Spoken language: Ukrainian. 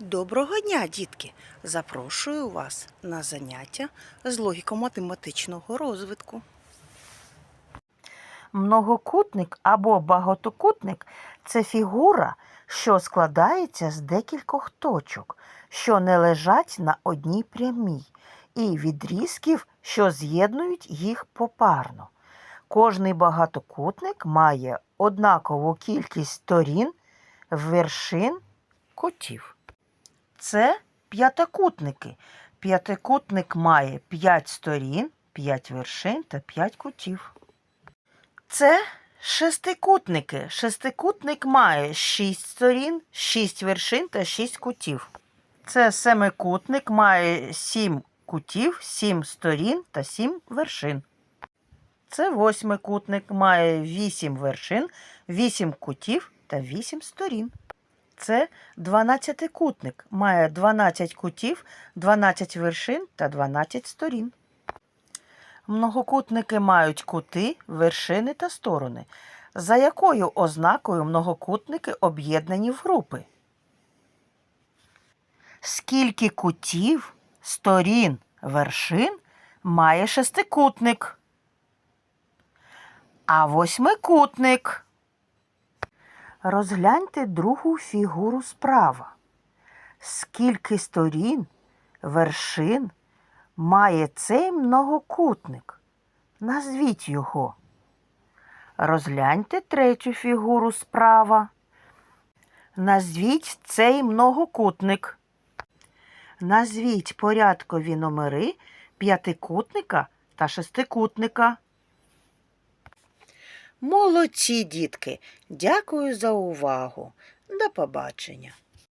Доброго дня, дітки! Запрошую вас на заняття з логіко-математичного розвитку. Многокутник або багатокутник це фігура, що складається з декількох точок, що не лежать на одній прямій, і відрізків, що з'єднують їх попарно. Кожний багатокутник має однакову кількість сторін, вершин, кутів. Це п'ятикутники. П'ятикутник має 5 сторін, 5 вершин та 5 кутів. Це шестикутники. Шестикутник має 6 сторін, 6 вершин та 6 кутів. Це семикутник має 7 кутів, 7 сторін та 7 вершин. Це восьмикутник має 8 вершин, 8 кутів та 8 сторін. Це дванадцятикутник, має 12 кутів, 12 вершин та 12 сторін. Многокутники мають кути, вершини та сторони. За якою ознакою многокутники об'єднані в групи? Скільки кутів, сторін, вершин має шестикутник? А восьмикутник? Розгляньте другу фігуру справа. Скільки сторін, вершин має цей многокутник? Назвіть його. Розгляньте третю фігуру справа. Назвіть цей многокутник. Назвіть порядкові номери п'ятикутника та шестикутника. Молодці, дітки! Дякую за увагу. До побачення.